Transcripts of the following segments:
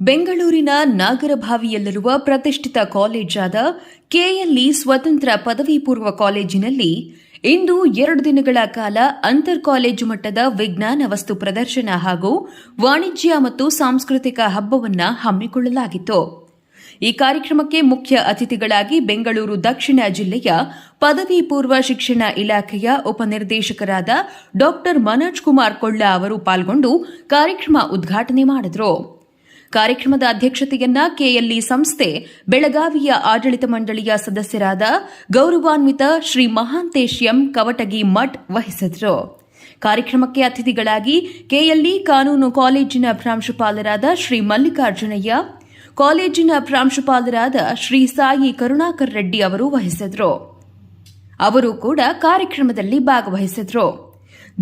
ಬೆಂಗಳೂರಿನ ನಾಗರಭಾವಿಯಲ್ಲಿರುವ ಪ್ರತಿಷ್ಠಿತ ಕಾಲೇಜಾದ ಕೆಎಲ್ಇ ಸ್ವತಂತ್ರ ಪದವಿ ಪೂರ್ವ ಕಾಲೇಜಿನಲ್ಲಿ ಇಂದು ಎರಡು ದಿನಗಳ ಕಾಲ ಅಂತರ್ ಕಾಲೇಜು ಮಟ್ಟದ ವಿಜ್ಞಾನ ವಸ್ತು ಪ್ರದರ್ಶನ ಹಾಗೂ ವಾಣಿಜ್ಯ ಮತ್ತು ಸಾಂಸ್ಕೃತಿಕ ಹಬ್ಬವನ್ನು ಹಮ್ಮಿಕೊಳ್ಳಲಾಗಿತ್ತು. ಈ ಕಾರ್ಯಕ್ರಮಕ್ಕೆ ಮುಖ್ಯ ಅತಿಥಿಗಳಾಗಿ ಬೆಂಗಳೂರು ದಕ್ಷಿಣ ಜಿಲ್ಲೆಯ ಪದವಿ ಪೂರ್ವ ಶಿಕ್ಷಣ ಇಲಾಖೆಯ ಉಪನಿರ್ದೇಶಕರಾದ ಡಾ ಮನೋಜ್ ಕುಮಾರ್ ಕೊಳ್ಳ ಅವರು ಪಾಲ್ಗೊಂಡು ಕಾರ್ಯಕ್ರಮ ಉದ್ಘಾಟನೆ ಮಾಡಿದರು. ಕಾರ್ಯಕ್ರಮದ ಅಧ್ಯಕ್ಷತೆಯನ್ನ ಕೆಎಲ್ಇ ಸಂಸ್ಥೆ ಬೆಳಗಾವಿಯ ಆಡಳಿತ ಮಂಡಳಿಯ ಸದಸ್ಯರಾದ ಗೌರವಾನ್ವಿತ ಶ್ರೀ ಮಹಾಂತೇಶ್ ಎಂ ಕವಟಗಿ ಮಠ್ ವಹಿಸಿದರು. ಕಾರ್ಯಕ್ರಮಕ್ಕೆ ಅತಿಥಿಗಳಾಗಿ ಕೆಎಲ್ಇ ಕಾನೂನು ಕಾಲೇಜಿನ ಪ್ರಾಂಶುಪಾಲರಾದ ಶ್ರೀ ಮಲ್ಲಿಕಾರ್ಜುನಯ್ಯ, ಕಾಲೇಜಿನ ಪ್ರಾಂಶುಪಾಲರಾದ ಶ್ರೀ ಸಾಯಿ ಕರುಣಾಕರ್ ರೆಡ್ಡಿ ಅವರು ವಹಿಸಿದ್ರು. ಅವರು ಕೂಡ ಕಾರ್ಯಕ್ರಮದಲ್ಲಿ ಭಾಗವಹಿಸಿದ್ರು.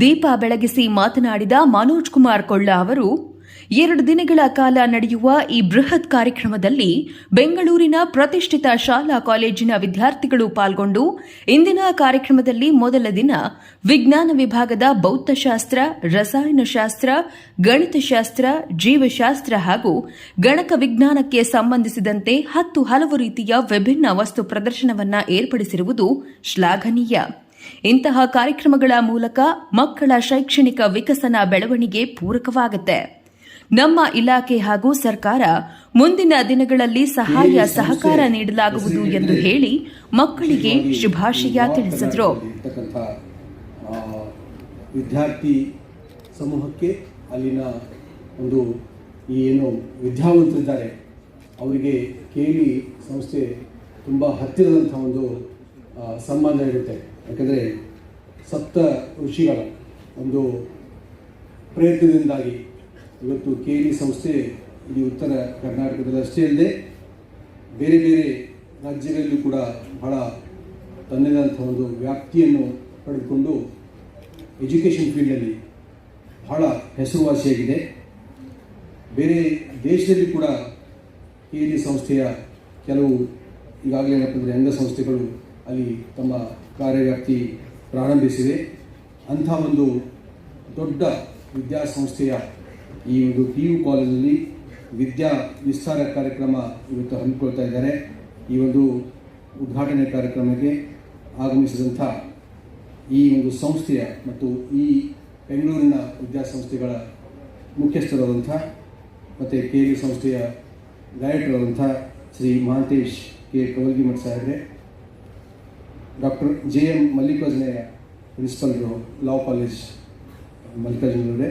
ದೀಪ ಬೆಳಗಿಸಿ ಮಾತನಾಡಿದ ಮನೋಜ್ ಕುಮಾರ್ ಕೊಳ್ಳ ಅವರು ಎರಡು ದಿನಗಳ ಕಾಲ ನಡೆಯುವ ಈ ಬೃಹತ್ ಕಾರ್ಯಕ್ರಮದಲ್ಲಿ ಬೆಂಗಳೂರಿನ ಪ್ರತಿಷ್ಠಿತ ಶಾಲಾ ಕಾಲೇಜಿನ ವಿದ್ಯಾರ್ಥಿಗಳು ಪಾಲ್ಗೊಂಡು ಇಂದಿನ ಕಾರ್ಯಕ್ರಮದಲ್ಲಿ ಮೊದಲ ದಿನ ವಿಜ್ಞಾನ ವಿಭಾಗದ ಭೌತಶಾಸ್ತ್ರ, ರಸಾಯನಶಾಸ್ತ್ರ, ಗಣಿತಶಾಸ್ತ್ರ, ಜೀವಶಾಸ್ತ್ರ ಹಾಗೂ ಗಣಕ ವಿಜ್ಞಾನಕ್ಕೆ ಸಂಬಂಧಿಸಿದಂತೆ ಹತ್ತು ಹಲವು ರೀತಿಯ ವಿಭಿನ್ನ ವಸ್ತು ಪ್ರದರ್ಶನವನ್ನ ಏರ್ಪಡಿಸಿರುವುದು ಶ್ಲಾಘನೀಯ. ಇಂತಹ ಕಾರ್ಯಕ್ರಮಗಳ ಮೂಲಕ ಮಕ್ಕಳ ಶೈಕ್ಷಣಿಕ ವಿಕಸನ ಬೆಳವಣಿಗೆ ಪೂರಕವಾಗುತ್ತೆ. ನಮ್ಮ ಇಲಾಖೆ ಹಾಗೂ ಸರ್ಕಾರ ಮುಂದಿನ ದಿನಗಳಲ್ಲಿ ಸಹಾಯ ಸಹಕಾರ ನೀಡಲಾಗುವುದು ಎಂದು ಹೇಳಿ ಮಕ್ಕಳಿಗೆ ಶುಭಾಶಯ ತಿಳಿಸಿದರು. ವಿದ್ಯಾರ್ಥಿ ಸಮೂಹಕ್ಕೆ ಅಲ್ಲಿನ ಒಂದು ಈ ಏನು ವಿದ್ಯಾವಂತರಿದ್ದಾರೆ ಅವರಿಗೆ ಕೇಳಿ ಸಂಸ್ಥೆ ತುಂಬ ಹತ್ತಿರದಂಥ ಒಂದು ಸಂಬಂಧ ಇರುತ್ತೆ. ಯಾಕಂದರೆ ಸಪ್ತ ಋಷಿಗಳ ಒಂದು ಪ್ರಯತ್ನದಿಂದಾಗಿ ಇವತ್ತು ಕೆ ಇ ಸಂಸ್ಥೆ ಈ ಉತ್ತರ ಕರ್ನಾಟಕದಲ್ಲಿ ಅಷ್ಟೇ ಅಲ್ಲದೆ ಬೇರೆ ಬೇರೆ ರಾಜ್ಯಗಳಲ್ಲೂ ಕೂಡ ಬಹಳ ತನ್ನದಂಥ ಒಂದು ವ್ಯಾಪ್ತಿಯನ್ನು ಪಡೆದುಕೊಂಡು ಎಜುಕೇಷನ್ ಫೀಲ್ಡಲ್ಲಿ ಬಹಳ ಹೆಸರುವಾಸಿಯಾಗಿದೆ ಬೇರೆ ದೇಶದಲ್ಲಿ ಕೂಡ ಕೆ ಇ ಸಂಸ್ಥೆಯ ಕೆಲವು ಈಗಾಗಲೇ ಏನಪ್ಪ ಅಂದರೆ ಅಂಗಸಂಸ್ಥೆಗಳು ಅಲ್ಲಿ ತಮ್ಮ ಕಾರ್ಯವ್ಯಾಪ್ತಿ ಪ್ರಾರಂಭಿಸಿವೆ. ಅಂಥ ಒಂದು ದೊಡ್ಡ ವಿದ್ಯಾಸಂಸ್ಥೆಯ ಈ ಒಂದು ಪಿ ಯು ಕಾಲೇಜಲ್ಲಿ ವಿದ್ಯಾ ವಿಸ್ತಾರ ಕಾರ್ಯಕ್ರಮ ಇವತ್ತು ಹಮ್ಮಿಕೊಳ್ತಾ ಇದ್ದಾರೆ. ಈ ಒಂದು ಉದ್ಘಾಟನೆ ಕಾರ್ಯಕ್ರಮಕ್ಕೆ ಆಗಮಿಸಿದಂಥ ಈ ಒಂದು ಸಂಸ್ಥೆಯ ಮತ್ತು ಈ ಬೆಂಗಳೂರಿನ ವಿದ್ಯಾಸಂಸ್ಥೆಗಳ ಮುಖ್ಯಸ್ಥರಾದಂಥ ಮತ್ತು ಕೆ ವಿ ಸಂಸ್ಥೆಯ ಡೈರೆಕ್ಟರ್ ಆದಂಥ ಶ್ರೀ ಮಹಾಂತೇಶ್ ಕೆ. ಕವಲ್ಗಿಮಠ್ ಸಾಹೇಬ್ರೆ, ಡಾಕ್ಟರ್ ಜೆ ಎಂ ಮಲ್ಲಿಕಾರ್ಜುನಯ್ಯ ಪ್ರಿನ್ಸಿಪಲ್ರು ಲಾ ಕಾಲೇಜ್ ಮಲ್ಲಿಕಾರ್ಜುನವರೇ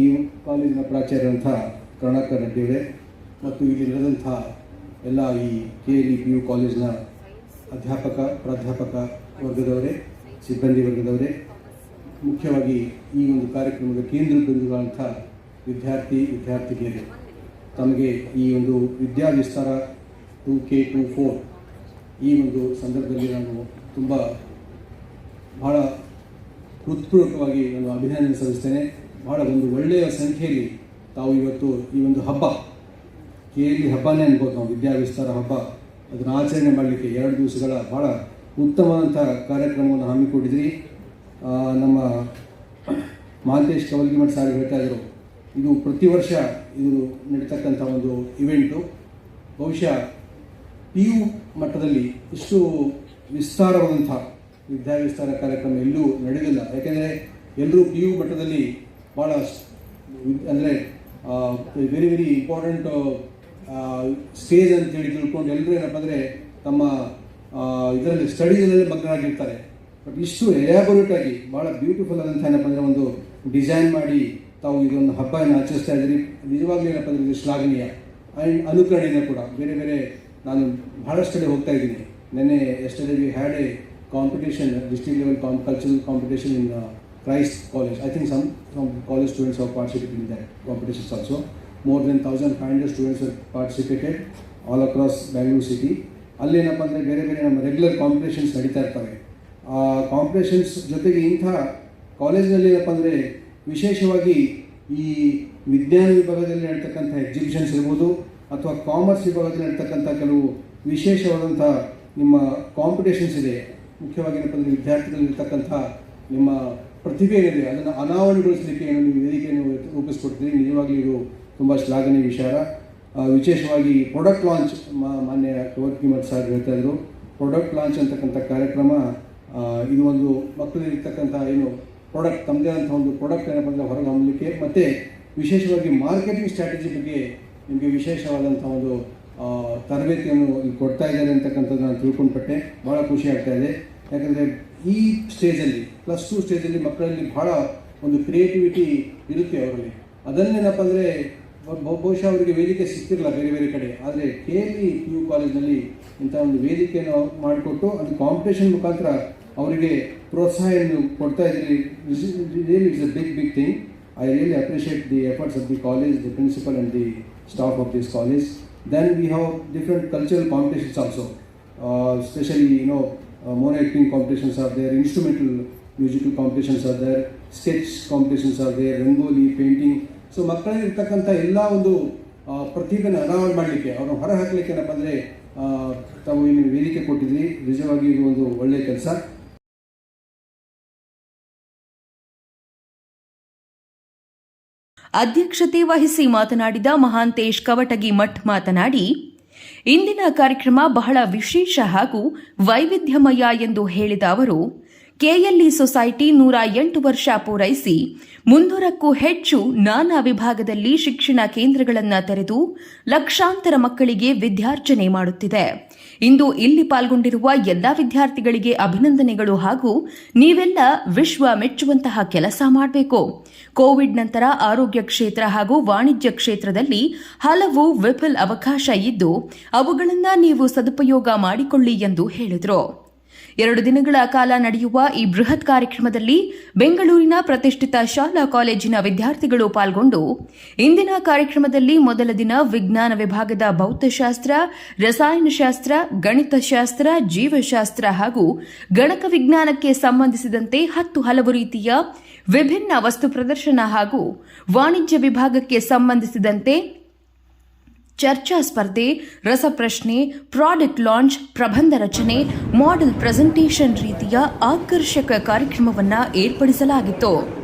ಈ ಕಾಲೇಜಿನ ಪ್ರಾಚಾರ್ಯರಂಥ ಕರುಣಾಕರ್ ರೆಡ್ಡಿಯವರೇ ಮತ್ತು ಇಲ್ಲಿ ನಡೆದಂಥ ಎಲ್ಲ ಈ K L E P U ಕಾಲೇಜಿನ ಅಧ್ಯಾಪಕ, ಪ್ರಾಧ್ಯಾಪಕ ವರ್ಗದವರೇ, ಸಿಬ್ಬಂದಿ ವರ್ಗದವರೇ, ಮುಖ್ಯವಾಗಿ ಈ ಒಂದು ಕಾರ್ಯಕ್ರಮದ ಕೇಂದ್ರ ಬಿಂದುಗಳಂಥ ವಿದ್ಯಾರ್ಥಿ, ವಿದ್ಯಾರ್ಥಿನಿಯರು, ತಮಗೆ ಈ ಒಂದು Vidya Vistara two K two four ಈ ಒಂದು ಸಂದರ್ಭದಲ್ಲಿ ನಾನು ತುಂಬ ಬಹಳ ಹೃತ್ಪೂರ್ವಕವಾಗಿ ನಾನು ಅಭಿನಂದನೆ ಸಲ್ಲಿಸ್ತೇನೆ. ಬಹಳ ಒಂದು ಒಳ್ಳೆಯ ಸಂಖ್ಯೆಯಲ್ಲಿ ತಾವು ಇವತ್ತು ಈ ಒಂದು ಹಬ್ಬ. ಕೇಳಿ ಹಬ್ಬನೇ ಅನ್ಬೋದು ನಾವು ವಿದ್ಯಾ ವಿಸ್ತಾರ ಹಬ್ಬ. ಅದನ್ನು ಆಚರಣೆ ಮಾಡಲಿಕ್ಕೆ ಎರಡು ದಿವಸಗಳ ಬಹಳ ಉತ್ತಮವಾದಂಥ ಕಾರ್ಯಕ್ರಮವನ್ನು ಹಮ್ಮಿಕೊಂಡಿದ್ರಿ. ನಮ್ಮ ಮಹಾಂತೇಶ್ ಕವಲ್ಗಿಮಠ್ ಸಾರ್ ಹೇಳ್ತಾ ಇದ್ರು, ಇದು ಪ್ರತಿ ವರ್ಷ ಇದು ನಡೀತಕ್ಕಂಥ ಒಂದು ಇವೆಂಟು ಬಹುಶಃ ಪಿ ಯು ಮಟ್ಟದಲ್ಲಿ ಇಷ್ಟು ವಿಸ್ತಾರವಾದಂಥ ವಿದ್ಯಾ ವಿಸ್ತಾರ ಕಾರ್ಯಕ್ರಮ ಎಲ್ಲೂ ನಡೆದಿಲ್ಲ. ಯಾಕೆಂದರೆ ಎಲ್ಲರೂ ಪಿ ಯು ಮಟ್ಟದಲ್ಲಿ ಭಾಳ ಅಂದರೆ ವೆರಿ ವೆರಿ ಇಂಪಾರ್ಟೆಂಟ್ ಸ್ಟೇಜ್ ಅಂತ ಹೇಳಿ ತಿಳ್ಕೊಂಡು ಎಲ್ಲರೂ ಏನಪ್ಪ ಅಂದರೆ ತಮ್ಮ ಇದರಲ್ಲಿ ಸ್ಟಡೀಸಲ್ಲಿ ಮಗ್ನರಾಗಿರ್ತಾರೆ. ಬಟ್ ಇಷ್ಟು ಎಲಾಬೋರೇಟ್ ಆಗಿ ಭಾಳ ಬ್ಯೂಟಿಫುಲ್ ಆದಂಥ ಏನಪ್ಪ ಅಂದರೆ ಒಂದು ಡಿಸೈನ್ ಮಾಡಿ ತಾವು ಇದೊಂದು ಹಬ್ಬವನ್ನು ಆಚರಿಸ್ತಾ ಇದ್ದೀರಿ. ನಿಜವಾಗ್ಲೂ ಏನಪ್ಪ ಅಂದರೆ ಇದು ಶ್ಲಾಘನೀಯ. ಆ್ಯಂಡ್ ಅನುಕರಣೀಯ ಕೂಡ, ಬೇರೆ ಬೇರೆ ನಾನು ಬಹಳಷ್ಟು ಕಡೆ ಹೋಗ್ತಾ ಇದ್ದೀನಿ. ನೆನ್ನೆ ಎಷ್ಟೇ we had a competition district level com cultural competition in Christ college I think some some college students of participated in that competitions also more than thousand five hundred students participated all across city. City ಅಲ್ಲೇನಪ್ಪ ಅಂದರೆ ಬೇರೆ ಬೇರೆ ನಮ್ಮ regular competitions ನಡೀತಾ ಇರ್ತವೆ. ಆ competitions ಜೊತೆಗೆ ಇಂಥ ಕಾಲೇಜಿನಲ್ಲಿ ಏನಪ್ಪ ಅಂದರೆ ವಿಶೇಷವಾಗಿ ಈ ವಿಜ್ಞಾನ ವಿಭಾಗದಲ್ಲಿ ನಡೀತಕ್ಕಂಥ ಎಕ್ಸಿಬಿಷನ್ಸ್ ಇರ್ಬೋದು ಅಥವಾ ಕಾಮರ್ಸ್ ವಿಭಾಗದಲ್ಲಿ ನಡೀತಕ್ಕಂಥ ಕೆಲವು ವಿಶೇಷವಾದಂಥ ನಿಮ್ಮ ಕಾಂಪಿಟೇಷನ್ಸ್ ಇದೆ. ಮುಖ್ಯವಾಗಿ ಏನಪ್ಪ ಅಂದರೆ ವಿದ್ಯಾರ್ಥಿಗಳಿರ್ತಕ್ಕಂಥ ನಿಮ್ಮ ಪ್ರತಿಭೆ ಇದೆ. ಅದನ್ನು ಅನಾವರಣಗೊಳಿಸಲಿಕ್ಕೆ ನೀವು ವೇದಿಕೆಯನ್ನು ರೂಪಿಸ್ಕೊಡ್ತೀರಿ ನಿಜವಾಗಿ ಇದು ತುಂಬ ಶ್ಲಾಘನೀಯ ವಿಚಾರ. ವಿಶೇಷವಾಗಿ ಪ್ರಾಡಕ್ಟ್ ಲಾಂಚ್ ಮಾನ್ಯ ಕವರ್ ಕಿಮತ್ ಸರ್ ಹೇಳ್ತಾ ಇದ್ರು. ಪ್ರಾಡಕ್ಟ್ ಲಾಂಚ್ ಅಂತಕ್ಕಂಥ ಕಾರ್ಯಕ್ರಮ ಇದು ಒಂದು ಮಕ್ಕಳಿರ್ತಕ್ಕಂಥ ಏನು ಪ್ರಾಡಕ್ಟ್ ತಮ್ಮದೇ ಆದಂಥ ಒಂದು ಪ್ರಾಡಕ್ಟ್ ಏನಪ್ಪ ಅಂದರೆ ಹೊರಗೆ ಮತ್ತು ವಿಶೇಷವಾಗಿ ಮಾರ್ಕೆಟಿಂಗ್ ಸ್ಟ್ರಾಟಜಿ ಬಗ್ಗೆ ನಿಮಗೆ ವಿಶೇಷವಾದಂಥ ಒಂದು ತರಬೇತಿಯನ್ನು ಕೊಡ್ತಾ ಇದ್ದಾರೆ ಅಂತಕ್ಕಂಥದ್ದು ನಾನು ತಿಳ್ಕೊಂಡ್ಪಟ್ಟೆ ಭಾಳ ಖುಷಿ ಆಗ್ತಾ ಇದೆ. ಯಾಕಂದರೆ ಈ ಸ್ಟೇಜಲ್ಲಿ ಪ್ಲಸ್ ಟು ಸ್ಟೇಜಲ್ಲಿ ಮಕ್ಕಳಲ್ಲಿ ಭಾಳ ಒಂದು ಕ್ರಿಯೇಟಿವಿಟಿ ಇರುತ್ತೆ ಅವರಲ್ಲಿ. ಅದನ್ನೇನಪ್ಪ ಅಂದರೆ ಬಹುಶಃ ಅವರಿಗೆ ವೇದಿಕೆ ಸಿಕ್ತಿರಲ್ಲ ಬೇರೆ ಬೇರೆ ಕಡೆ. ಆದರೆ ಕೆ ಪಿ ಯು ಕಾಲೇಜ್ನಲ್ಲಿ ಇಂಥ ಒಂದು ವೇದಿಕೆಯನ್ನು ಮಾಡಿಕೊಟ್ಟು ಅದು ಕಾಂಪಿಟೇಷನ್ ಮುಖಾಂತರ ಅವರಿಗೆ ಪ್ರೋತ್ಸಾಹವನ್ನು ಕೊಡ್ತಾ ಇದ್ದೀರಿ really it's a big big thing I really appreciate the efforts of the college the principal and the staff of this college then we have different cultural competitions also specially you uh, mono acting competitions are there instrumental musical competitions are there sketch competitions are there rangoli painting so ಮಕ್ಕಳಲ್ಲಿ ಇರ್ತಕ್ಕಂಥ ಎಲ್ಲ ಒಂದು ಪ್ರತಿಭೆನ ಅನಾವರಣ ಮಾಡಲಿಕ್ಕೆ ಅವ್ರನ್ನ ಹೊರ ಹಾಕಲಿಕ್ಕೆ ಏನಪ್ಪ ಅಂದರೆ ತಾವು ಏನು ವೇದಿಕೆ ಕೊಟ್ಟಿದ್ರಿ. ನಿಜವಾಗಿ ಇದು ಒಂದು ಒಳ್ಳೆಯ ಕೆಲಸ. ಅಧ್ಯಕ್ಷತೆ ವಹಿಸಿ ಮಾತನಾಡಿದ ಮಹಾಂತೇಶ್ ಕವಟಗಿ ಮಠ್ ಮಾತನಾಡಿ ಇಂದಿನ ಕಾರ್ಯಕ್ರಮ ಬಹಳ ವಿಶೇಷ ಹಾಗೂ ವೈವಿಧ್ಯಮಯ ಎಂದು ಹೇಳಿದ ಅವರು, ಕೆಎಲ್ಇ ಸೊಸೈಟಿ ನೂರ ಎಂಟು ವರ್ಷ ಪೂರೈಸಿ ಮುನ್ನೂರಕ್ಕೂ ಹೆಚ್ಚು ನಾನಾ ವಿಭಾಗದಲ್ಲಿ ಶಿಕ್ಷಣ ಕೇಂದ್ರಗಳನ್ನು ತೆರೆದು ಲಕ್ಷಾಂತರ ಮಕ್ಕಳಿಗೆ ವಿದ್ಯಾರ್ಜನೆ ಮಾಡುತ್ತಿದೆ. ಇಂದು ಇಲ್ಲಿ ಪಾಲ್ಗೊಂಡಿರುವ ಎಲ್ಲಾ ವಿದ್ಯಾರ್ಥಿಗಳಿಗೆ ಅಭಿನಂದನೆಗಳು ಹಾಗೂ ನೀವೆಲ್ಲ ವಿಶ್ವ ಮೆಚ್ಚುವಂತಹ ಕೆಲಸ ಮಾಡಬೇಕು. ಕೋವಿಡ್ ನಂತರ ಆರೋಗ್ಯ ಕ್ಷೇತ್ರ ಹಾಗೂ ವಾಣಿಜ್ಯ ಕ್ಷೇತ್ರದಲ್ಲಿ ಹಲವು ವಿಫಲ್ ಅವಕಾಶ ಇದ್ದು ಅವುಗಳನ್ನು ನೀವು ಸದುಪಯೋಗ ಮಾಡಿಕೊಳ್ಳಿ ಎಂದು ಹೇಳಿದರು. ಎರಡು ದಿನಗಳ ಕಾಲ ನಡೆಯುವ ಈ ಬೃಹತ್ ಕಾರ್ಯಕ್ರಮದಲ್ಲಿ ಬೆಂಗಳೂರಿನ ಪ್ರತಿಷ್ಠಿತ ಶಾಲಾ ಕಾಲೇಜಿನ ವಿದ್ಯಾರ್ಥಿಗಳು ಪಾಲ್ಗೊಂಡು ಇಂದಿನ ಕಾರ್ಯಕ್ರಮದಲ್ಲಿ ಮೊದಲ ದಿನ ವಿಜ್ಞಾನ ವಿಭಾಗದ ಭೌತಶಾಸ್ತ್ರ, ರಸಾಯನಶಾಸ್ತ್ರ, ಗಣಿತಶಾಸ್ತ್ರ, ಜೀವಶಾಸ್ತ್ರ ಹಾಗೂ ಗಣಕ ವಿಜ್ಞಾನಕ್ಕೆ ಸಂಬಂಧಿಸಿದಂತೆ ಹತ್ತು ಹಲವು ರೀತಿಯ ವಿಭಿನ್ನ ವಸ್ತು ಪ್ರದರ್ಶನ ಹಾಗೂ ವಾಣಿಜ್ಯ ವಿಭಾಗಕ್ಕೆ ಸಂಬಂಧಿಸಿದಂತೆ ಚರ್ಚಾ ಸ್ಪರ್ಧೆ ರಸಪ್ರಶ್ನೆ ಪ್ರಾಡಕ್ಟ್ ಲಾಂಚ್ ಪ್ರಬಂಧ ರಚನೆ ಮಾಡೆಲ್ ಪ್ರೆಸೆಂಟೇಷನ್ ರೀತಿಯ ಆಕರ್ಷಕ ಕಾರ್ಯಕ್ರಮವನ್ನು ಏರ್ಪಡಿಸಲಾಗಿತ್ತು.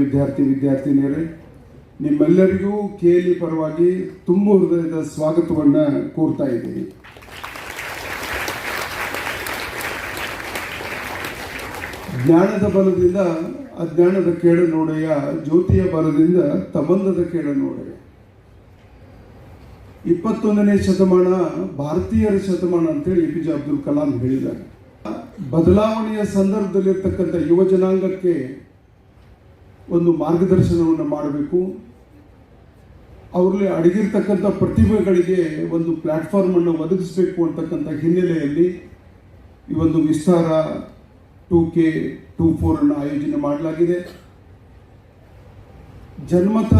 ವಿದ್ಯಾರ್ಥಿ, ವಿದ್ಯಾರ್ಥಿನಿಯರೇ, ನಿಮ್ಮೆಲ್ಲರಿಗೂ ಕೇಳಿ ಪರವಾಗಿ ತುಂಬ ಹೃದಯದ ಸ್ವಾಗತವನ್ನು ಕೋರ್ತಾ ಇದ್ದೀನಿ. ಜ್ಞಾನದ ಬಲದಿಂದ ಅಜ್ಞಾನದ ಕೇಡ ನೋಡೆಯ ಜ್ಯೋತಿಯ ಬಲದಿಂದ ತಬಂಧದ ಕೇಡ ನೋಡೆಯ ಇಪ್ಪತ್ತೊಂದನೇ ಶತಮಾನ, ಭಾರತೀಯರ ಶತಮಾನ ಅಂತೇಳಿ A P J Abdul Kalam ಹೇಳಿದ್ದಾರೆ. ಬದಲಾವಣೆಯ ಸಂದರ್ಭದಲ್ಲಿರ್ತಕ್ಕಂಥ ಯುವ ಜನಾಂಗಕ್ಕೆ ಒಂದು ಮಾರ್ಗದರ್ಶನವನ್ನು ಮಾಡಬೇಕು. ಅವರಲ್ಲಿ ಅಡಗಿರ್ತಕ್ಕಂಥ ಪ್ರತಿಭೆಗಳಿಗೆ ಒಂದು ಪ್ಲಾಟ್ಫಾರ್ಮ್ ಅನ್ನು ಒದಗಿಸಬೇಕು ಅಂತಕ್ಕಂಥ ಹಿನ್ನೆಲೆಯಲ್ಲಿ ಈ ಒಂದು Vistara two K two four ಅನ್ನು ಆಯೋಜನೆ ಮಾಡಲಾಗಿದೆ. ಜನ್ಮತ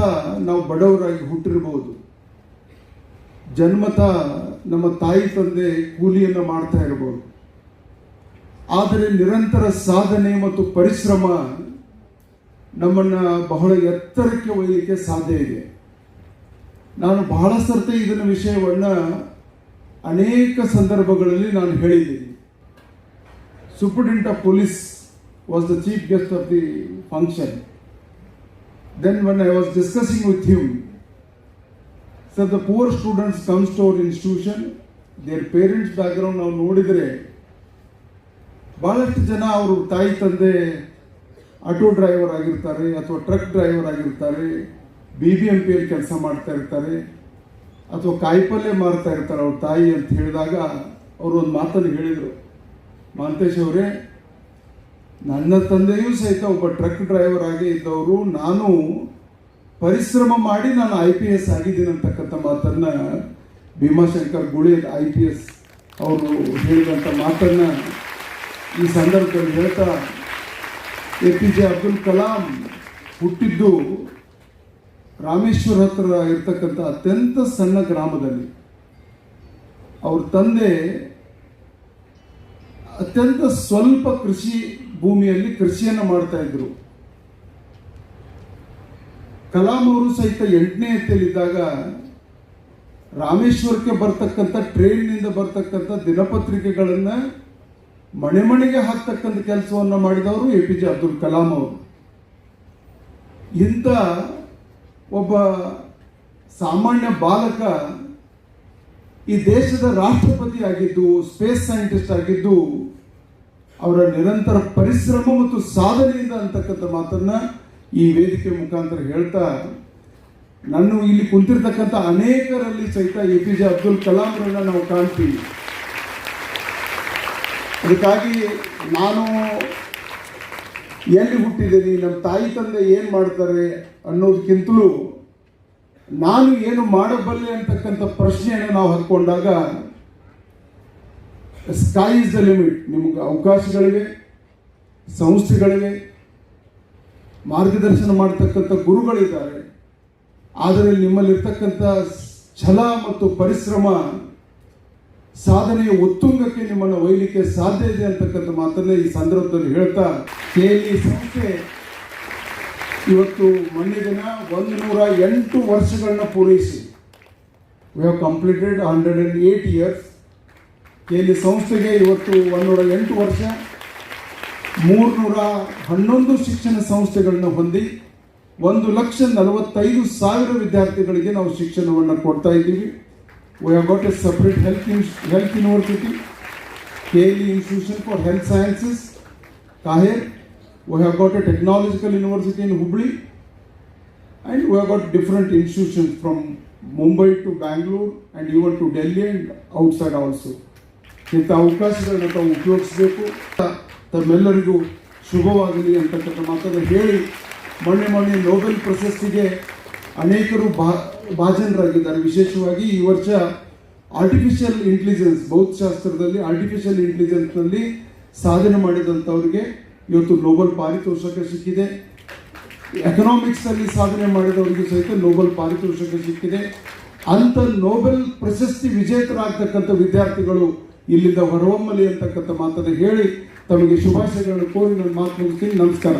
ನಾವು ಬಡವರಾಗಿ ಹುಟ್ಟಿರಬಹುದು. ಜನ್ಮತ ನಮ್ಮ ತಾಯಿ ತಂದೆ ಕೂಲಿಯನ್ನು ಮಾಡ್ತಾ ಇರಬಹುದು. ಆದರೆ ನಿರಂತರ ಸಾಧನೆ ಮತ್ತು ಪರಿಶ್ರಮ ನಮ್ಮನ್ನ ಬಹಳ ಎತ್ತರಕ್ಕೆ ಒಯ್ಯಲಿಕ್ಕೆ ಸಾಧ್ಯ ಇದೆ. ನಾನು ಬಹಳ ಸರ್ತಿ ಇದನ್ನ ವಿಷಯವನ್ನ ಅನೇಕ ಸಂದರ್ಭಗಳಲ್ಲಿ ನಾನು ಹೇಳಿದ್ದೀನಿ. Superintendent of police was the chief guest of the function then when I was discussing with him, sir the poor students comes to our institution, their parents background ನಾವು ನೋಡಿದರೆ ಬಹಳಷ್ಟು ಜನ ಅವರು ತಾಯಿ ತಂದೆ ಆಟೋ ಡ್ರೈವರ್ ಆಗಿರ್ತಾರೆ ಅಥವಾ ಟ್ರಕ್ ಡ್ರೈವರ್ ಆಗಿರ್ತಾರೆ ಬಿ ಬಿ ಎಂ ಪಿಯಲ್ಲಿ ಕೆಲಸ ಮಾಡ್ತಾ ಇರ್ತಾರೆ, ಅಥವಾ ಕಾಯಿಪಲ್ಯ ಮಾರ್ತಾ ಇರ್ತಾರೆ ಅವ್ರ ತಾಯಿ ಅಂತ ಹೇಳಿದಾಗ ಅವರು ಒಂದು ಮಾತನ್ನು ಹೇಳಿದರು. ಮಾಂತೇಶ್ ಅವರೇ, ನನ್ನ ತಂದೆಯೂ ಸಹಿತ ಒಬ್ಬ ಟ್ರಕ್ ಡ್ರೈವರ್ ಆಗಿ ಇದ್ದವರು, ನಾನು ಪರಿಶ್ರಮ ಮಾಡಿ ನಾನು ಐ ಪಿ ಎಸ್ ಆಗಿದ್ದೀನಿ ಅಂತಕ್ಕಂಥ ಮಾತನ್ನ Bhimashankar Guli I P S ಅವರು ಹೇಳಿದಂಥ ಮಾತನ್ನ ಈ ಸಂದರ್ಭದಲ್ಲಿ ಹೇಳ್ತಾ A P J. Abdul Kalam ಹುಟ್ಟಿದ್ದು ರಾಮೇಶ್ವರ ಹತ್ರ ಇರ್ತಕ್ಕಂಥ ಅತ್ಯಂತ ಸಣ್ಣ ಗ್ರಾಮದಲ್ಲಿ. ಅವ್ರ ತಂದೆ ಅತ್ಯಂತ ಸ್ವಲ್ಪ ಕೃಷಿ ಭೂಮಿಯಲ್ಲಿ ಕೃಷಿಯನ್ನು ಮಾಡ್ತಾ ಇದ್ರು. ಕಲಾಂ ಅವರು ಸಹಿತ ಎಂಟನೇ ಎತ್ತಲಿದ್ದಾಗ ರಾಮೇಶ್ವರಕ್ಕೆ ಬರ್ತಕ್ಕಂಥ ಟ್ರೈನ್ನಿಂದ ಬರ್ತಕ್ಕಂಥ ದಿನಪತ್ರಿಕೆಗಳನ್ನ ಮನೆ ಮನೆಗೆ ಹಾಕ್ತಕ್ಕಂಥ ಕೆಲಸವನ್ನ ಮಾಡಿದವರು A P J Abdul Kalam ಅವರು. ಇಂಥ ಒಬ್ಬ ಸಾಮಾನ್ಯ ಬಾಲಕ ಈ ದೇಶದ ರಾಷ್ಟ್ರಪತಿ ಆಗಿದ್ದು ಸ್ಪೇಸ್ ಸೈಂಟಿಸ್ಟ್ ಆಗಿದ್ದು, ಅವರ ನಿರಂತರ ಪರಿಶ್ರಮ ಮತ್ತು ಸಾಧನೆಯಿಂದ ಅಂತಕ್ಕಂಥ ಮಾತನ್ನ ಈ ವೇದಿಕೆ ಮುಖಾಂತರ ಹೇಳ್ತಾ, ನಾನು ಇಲ್ಲಿ ಕುಂತಿರ್ತಕ್ಕಂಥ ಅನೇಕರಲ್ಲಿ ಸಹಿತ ಎ ಪಿ ಜೆ ಅಬ್ದುಲ್ ಕಲಾಂರನ್ನ ನಾವು ಕಾಣ್ತೀವಿ. ಅದಕ್ಕಾಗಿ ನಾನು ಎಲ್ಲಿ ಹುಟ್ಟಿದ್ದೀನಿ, ನಮ್ಮ ತಾಯಿ ತಂದೆ ಏನು ಮಾಡ್ತಾರೆ ಅನ್ನೋದಕ್ಕಿಂತಲೂ ನಾನು ಏನು ಮಾಡಬಲ್ಲೆ ಅಂತಕ್ಕಂಥ ಪ್ರಶ್ನೆಯನ್ನು ನಾವು ಹತ್ಕೊಂಡಾಗ ಸ್ಕೈ ಇಸ್ ದ ಲಿಮಿಟ್ ನಿಮಗೆ ಅವಕಾಶಗಳಿವೆ, ಸಂಸ್ಥೆಗಳಿವೆ, ಮಾರ್ಗದರ್ಶನ ಮಾಡ್ತಕ್ಕಂಥ ಗುರುಗಳಿದ್ದಾರೆ. ಆದರೆ ನಿಮ್ಮಲ್ಲಿರ್ತಕ್ಕಂಥ ಛಲ ಮತ್ತು ಪರಿಶ್ರಮ ಸಾಧನೆಯ ಉತ್ತುಂಗಕ್ಕೆ ನಿಮ್ಮನ್ನು ಒಯ್ಯಲಿಕ್ಕೆ ಸಾಧ್ಯ ಇದೆ ಅಂತಕ್ಕಂಥ ಮಾತನ್ನ ಈ ಸಂದರ್ಭದಲ್ಲಿ ಹೇಳ್ತಾ ಕೆಎಲ್ಇ ಸಂಸ್ಥೆ ಇವತ್ತು ದಿನ ಒಂದು ನೂರ ಎಂಟು ವರ್ಷಗಳನ್ನ ಪೂರೈಸಿ. We have completed hundred and eight years KLE ಸಂಸ್ಥೆಗೆ ಇವತ್ತು ಒಂದೂರ ಎಂಟು ವರ್ಷ. ಮೂರ್ನೂರ ಹನ್ನೊಂದು ಶಿಕ್ಷಣ ಸಂಸ್ಥೆಗಳನ್ನ ಹೊಂದಿ ಒಂದು ಲಕ್ಷ ನಲವತ್ತೈದು ಸಾವಿರ ವಿದ್ಯಾರ್ಥಿಗಳಿಗೆ ನಾವು ಶಿಕ್ಷಣವನ್ನು ಕೊಡ್ತಾ ಇದ್ದೀವಿ. Have got a separate health health university K L institution for health sciences KAHER we have got a technological university in Hubli and we have got different institutions from Mumbai to Bangalore and even to Delhi and outside also. ಇಂಥ ಅವಕಾಶಗಳನ್ನ ತಾವು ಉಪಯೋಗಿಸಬೇಕು. ತಮ್ಮೆಲ್ಲರಿಗೂ ಶುಭವಾಗಲಿ ಅಂತಕ್ಕಂಥ ಮಾತನ್ನು ಹೇಳಿ, ಮೊನ್ನೆ ಮೊನ್ನೆ ನೊಬೆಲ್ ಪ್ರಶಸ್ತಿಗೆ ಅನೇಕರು ಬಾ, ಭಾಜನರಾಗಿದ್ದಾರೆ. ವಿಶೇಷವಾಗಿ ಈ ವರ್ಷ ಆರ್ಟಿಫಿಷಿಯಲ್ ಇಂಟೆಲಿಜೆನ್ಸ್ ಭೌತಶಾಸ್ತ್ರದಲ್ಲಿ ಆರ್ಟಿಫಿಷಿಯಲ್ ಇಂಟೆಲಿಜೆನ್ಸ್ನಲ್ಲಿ ಸಾಧನೆ ಮಾಡಿದಂಥವ್ರಿಗೆ ಇವತ್ತು ನೊಬೆಲ್ ಪಾರಿತೋಷಕ ಸಿಕ್ಕಿದೆ. ಎಕನಾಮಿಕ್ಸ್ ಅಲ್ಲಿ ಸಾಧನೆ ಮಾಡಿದವರಿಗೆ ಸಹಿತ ನೋಬಲ್ ಪಾರಿತೋಷಕ ಸಿಕ್ಕಿದೆ. ಅಂತ ನೋಬೆಲ್ ಪ್ರಶಸ್ತಿ ವಿಜೇತರಾಗ್ತಕ್ಕಂಥ ವಿದ್ಯಾರ್ಥಿಗಳು ಇಲ್ಲಿಂದ ಹೊರಹೊಮ್ಮಲಿ ಅಂತಕ್ಕಂಥ ಮಾತನ್ನು ಹೇಳಿ ತಮಗೆ ಶುಭಾಶಯಗಳನ್ನು ಕೋರಿ ನನ್ನ ಮಾತು ಮುಗಿಸ್ತೀನಿ. ನಮಸ್ಕಾರ.